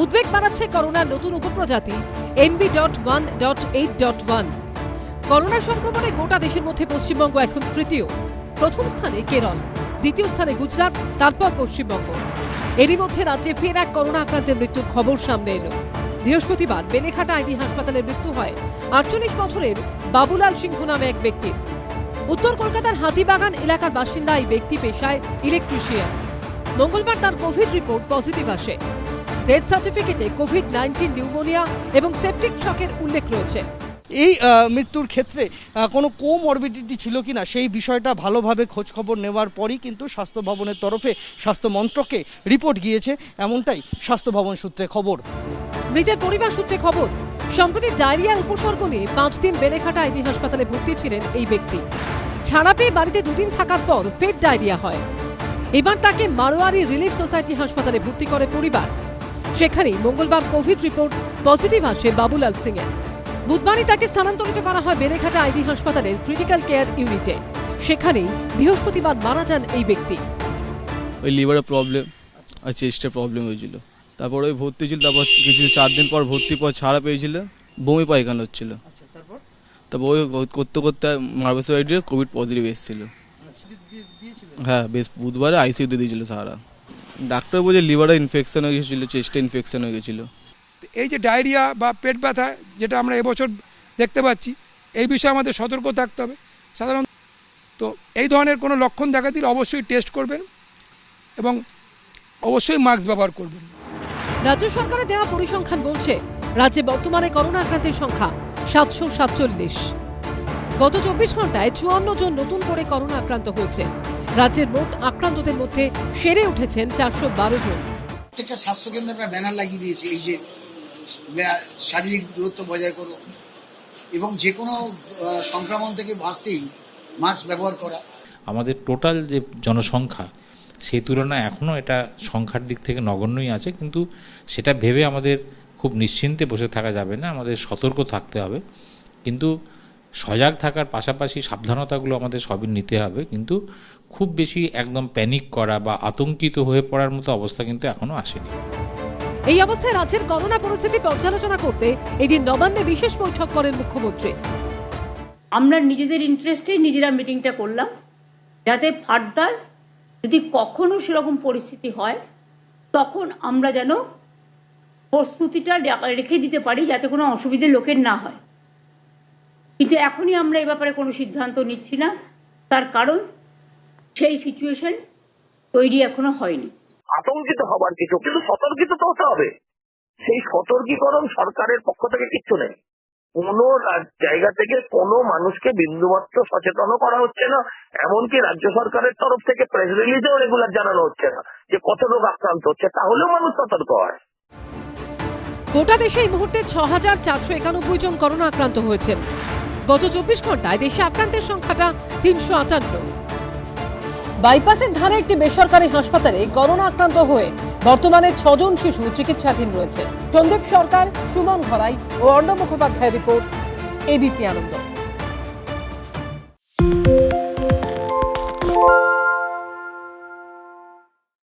উদ্বেগ বাড়াচ্ছে করোনার নতুন উপপ্রজাতি NB dot one dot eight dot one corona সংক্রমণে গোটা দেশের মধ্যে পশ্চিমবঙ্গ এখন তৃতীয়। প্রথম স্থানে কেরল, দ্বিতীয় স্থানে গুজরাট, তারপর পশ্চিমবঙ্গ। এরই মধ্যে রাজ্যে ফের এক করোনা আক্রান্তের মৃত্যুর খবর সামনে এলো। বৃহস্পতিবার বেলেঘাটা আইডি হাসপাতালে মৃত্যু হয় আটচল্লিশ বছরের বাবুলাল সিংহ নামে এক ব্যক্তির। উত্তর কলকাতার হাতিবাগান এলাকার বাসিন্দা এই ব্যক্তি পেশায় ইলেকট্রিশিয়ান মঙ্গলবার তার কোভিড রিপোর্ট পজিটিভ আসে। ডেথ সার্টিফিকেটে কোভিড নাইন্টিন নিউমোনিয়া এবং সেপটিক শকের উল্লেখ রয়েছে। এই মৃত্যুর ক্ষেত্রে কোনো কোমরবিডিটি ছিল কিনা সেই বিষয়টা ভালোভাবে খোঁজখবর নেওয়ার পরই কিন্তু স্বাস্থ্য ভবনের তরফে স্বাস্থ্য মন্ত্রকে রিপোর্ট গিয়েছে। এমনটাই স্বাস্থ্য ভবন সূত্রে খবর। মৃতের পরিবার সূত্রে খবর সম্প্রতি ডায়রিয়ার উপসর্গ নিয়ে পাঁচ দিন বেলেঘাটা আইডি হাসপাতালে ভর্তি ছিলেন এই ব্যক্তি। ছাড়া পেয়ে বাড়িতে দুদিন থাকার পর পেট ডায়রিয়া হয়। এবার তাকে মারোয়ারি রিলিফ সোসাইটি হাসপাতালে ভর্তি করে পরিবার। সেখানেই মঙ্গলবার কোভিড রিপোর্ট পজিটিভ আসে বাবুলাল সিং এর বুধবারই তাকে স্থানান্তরিত করা হয় বেলেঘাটা আইডি হাসপাতালের ক্রিটিক্যাল কেয়ার ইউনিটে সেখানেই বৃহস্পতিবার মারা যান এই ব্যক্তি। ওই লিভারের প্রবলেম আর চেস্টের প্রবলেম হয়েছিল। তারপর ওই ভর্তি ছিল তারপর কিছু চার দিন পর ভর্তি পর ছাড়া পেয়েছিল বমি পায়খানা হচ্ছিল। তারপর? ওই করতে করতে মার্বেল কোভিড পজিটিভ এসেছিল। হ্যাঁ বেশ বুধবারে আইসিইউতে দিয়েছিল সারা ডাক্তার বলছে লিভারে ইনফেকশন হয়ে গেছিল চেস্টে ইনফেকশন হয়ে গেছিল। এই যে ডায়রিয়া বা পেট ব্যথা যেটা আমরা এবছর দেখতে পাচ্ছি এই বিষয়ে আমাদের সতর্ক থাকতে হবে। সাধারণত তো এই ধরনের কোনো লক্ষণ দেখা দিলে অবশ্যই টেস্ট করবেন এবং অবশ্যই মাস্ক ব্যবহার করবেন। রাজ্য সরকারের দেওয়া পরিসংখ্যান বলছে রাজ্যে বর্তমানে করোনা আক্রান্তের সংখ্যা সাতশো সাতচল্লিশ। গত চব্বিশ ঘন্টায় চুয়ান্ন জন নতুন করে করোনা আক্রান্ত হয়েছে। রাজ্যের মোট আক্রান্তদের মধ্যে সেরে উঠেছেন চারশো বারো জন। প্রত্যেকটা স্বাস্থ্য কেন্দ্রে আমরা ব্যানার লাগিয়ে দিয়েছি এই যে শারীরিক দূরত্ব বজায় করো এবং যে কোনো সংক্রমণ থেকে বাঁচতেই মাস্ক ব্যবহার করা। আমাদের টোটাল যে জনসংখ্যা সেই তুলনায় এখনও এটা সংখ্যার দিক থেকে নগণ্যই আছে কিন্তু সেটা ভেবে আমাদের খুব নিশ্চিন্তে বসে থাকা যাবে না আমাদের সতর্ক থাকতে হবে। কিন্তু সজাগ থাকার পাশাপাশি সাবধানতাগুলো আমাদের সবই নিতে হবে কিন্তু খুব বেশি একদম প্যানিক করা বা আতঙ্কিত হয়ে পড়ার মতো অবস্থা কিন্তু এখনও আসেনি। এই অবস্থায় রাজ্যের করোনা পরিস্থিতি পর্যালোচনা করতে এদিন নবান্নে বিশেষ বৈঠক করেন মুখ্যমন্ত্রী। আমরা নিজেদের ইন্টারেস্টে নিজেরা মিটিংটা করলাম যাতে ফার্দার যদি কখনো সেরকম পরিস্থিতি হয় তখন আমরা যেন প্রস্তুতিটা রেখে দিতে পারি যাতে কোনো অসুবিধে লোকের না হয়। কিন্তু এখনই আমরা এ ব্যাপারে কোনো সিদ্ধান্ত নিচ্ছি না তার কারণ সেই সিচুয়েশন তৈরি এখনও হয়নি। আতঙ্কিত হবার কিছু কিন্তু সতর্কিত তো হতে হবে। সেই সতর্কীকরণ সরকারের পক্ষ থেকে কিচ্ছু নেই। কোন জায়গা থেকে কোনো মানুষকে বিন্দুমাত্র সচেতন করা হচ্ছে না এমনকি রাজ্য সরকারের তরফ থেকে প্রেস রিলিজেও রেগুলার জানানো হচ্ছে না যে কত রোগ আক্রান্ত হচ্ছে তাহলেও মানুষ সতর্ক হয়। গোটা দেশে এই মুহূর্তে ছ হাজার চারশো একানব্বই জন করোনা আক্রান্ত হয়েছেন। গত চব্বিশ ঘন্টায় দেশে আক্রান্তের সংখ্যাটা তিনশো আটান্ন। বাইপাসের ধারে একটি বেসরকারি হাসপাতালে করোনা আক্রান্ত হয়ে বর্তমানে ছজন শিশু চিকিৎসাধীন রয়েছে। সন্দীপ সরকার, সুমন ঘরাই ও অর্ণব মুখোপাধ্যায় রিপোর্ট এবিপি আনন্দ।